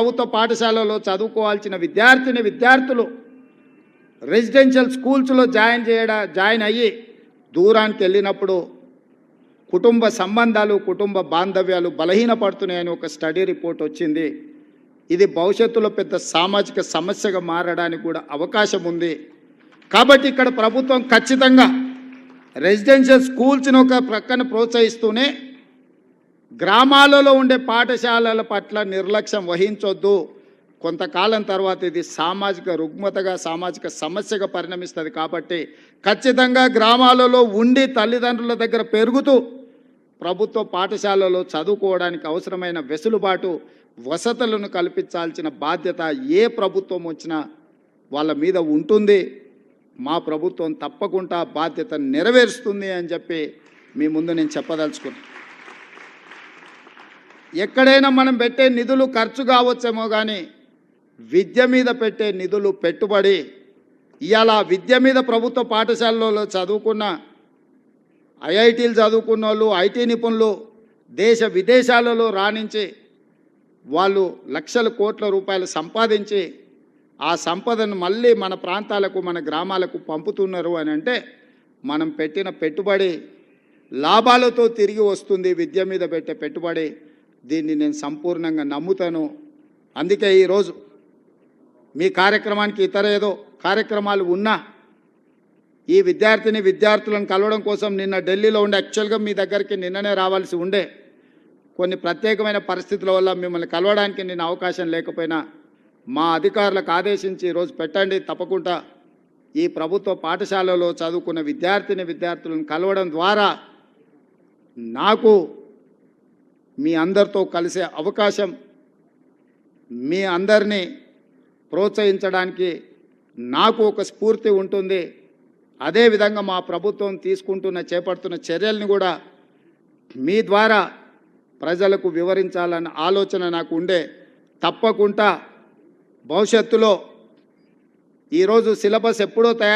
ప్రభుత్వ పాఠశాలలో చదువుకోవాల్సిన విద్యార్థిని విద్యార్థులు రెసిడెన్షియల్ స్కూల్స్లో జాయిన్ చేయడా జాయిన్ అయ్యి దూరానికి వెళ్ళినప్పుడు కుటుంబ సంబంధాలు కుటుంబ బాంధవ్యాలు బలహీనపడుతున్నాయని ఒక స్టడీ రిపోర్ట్ వచ్చింది. ఇది భవిష్యత్తులో పెద్ద సామాజిక సమస్యగా మారడానికి కూడా అవకాశం ఉంది. కాబట్టి ఇక్కడ ప్రభుత్వం ఖచ్చితంగా రెసిడెన్షియల్ స్కూల్స్ని ఒక ప్రక్కన ప్రోత్సహిస్తూనే గ్రామాలలో ఉండే పాఠశాలల పట్ల నిర్లక్ష్యం వహించొద్దు. కొంతకాలం తర్వాత ఇది సామాజిక రుగ్మతగా సామాజిక సమస్యగా పరిణమిస్తుంది కాబట్టి ఖచ్చితంగా గ్రామాలలో ఉండి తల్లిదండ్రుల దగ్గర పెరుగుతూ ప్రభుత్వ పాఠశాలలో చదువుకోవడానికి అవసరమైన వెసులుబాటు వసతులను కల్పించాల్సిన బాధ్యత ఏ ప్రభుత్వం వచ్చినా వాళ్ళ మీద ఉంటుంది. మా ప్రభుత్వం తప్పకుండా బాధ్యత నెరవేరుస్తుంది అని చెప్పి మీ ముందు నేను చెప్పదలుచుకున్నాను ఎక్కడైనా మనం పెట్టే నిధులు ఖర్చు కావచ్చేమో కానీ విద్య మీద పెట్టే నిధులు పెట్టుబడి. ఇవాళ విద్య మీద ప్రభుత్వ పాఠశాలలో చదువుకున్న ఐఐటీలు చదువుకున్న వాళ్ళు ఐటీ నిపుణులు దేశ విదేశాలలో రాణించి వాళ్ళు లక్షల కోట్ల రూపాయలు సంపాదించి ఆ సంపదను మళ్ళీ మన ప్రాంతాలకు మన గ్రామాలకు పంపుతున్నారు అని అంటే మనం పెట్టిన పెట్టుబడి లాభాలతో తిరిగి వస్తుంది. విద్య మీద పెట్టే పెట్టుబడి దీన్ని నేను సంపూర్ణంగా నమ్ముతాను. అందుకే ఈరోజు మీ కార్యక్రమానికి ఇతర ఏదో కార్యక్రమాలు ఉన్నా ఈ విద్యార్థిని విద్యార్థులను కలవడం కోసం నిన్న ఢిల్లీలో ఉండే యాక్చువల్గా మీ దగ్గరికి నిన్ననే రావాల్సి ఉండే కొన్ని ప్రత్యేకమైన పరిస్థితుల వల్ల మిమ్మల్ని కలవడానికి నేను అవకాశం లేకపోయినా మా అధికారులకు ఆదేశించి ఈరోజు పెట్టండి. తప్పకుండా ఈ ప్రభుత్వ పాఠశాలలో చదువుకున్న విద్యార్థిని విద్యార్థులను కలవడం ద్వారా నాకు మీ అందరితో కలిసే అవకాశం మీ అందరినీ ప్రోత్సహించడానికి నాకు ఒక స్ఫూర్తి ఉంటుంది. అదేవిధంగా మా ప్రభుత్వం తీసుకుంటున్న చేపడుతున్న చర్యల్ని కూడా మీ ద్వారా ప్రజలకు వివరించాలన్న ఆలోచన నాకు ఉండే. తప్పకుండా భవిష్యత్తులో ఈరోజు సిలబస్ ఎప్పుడో తయారు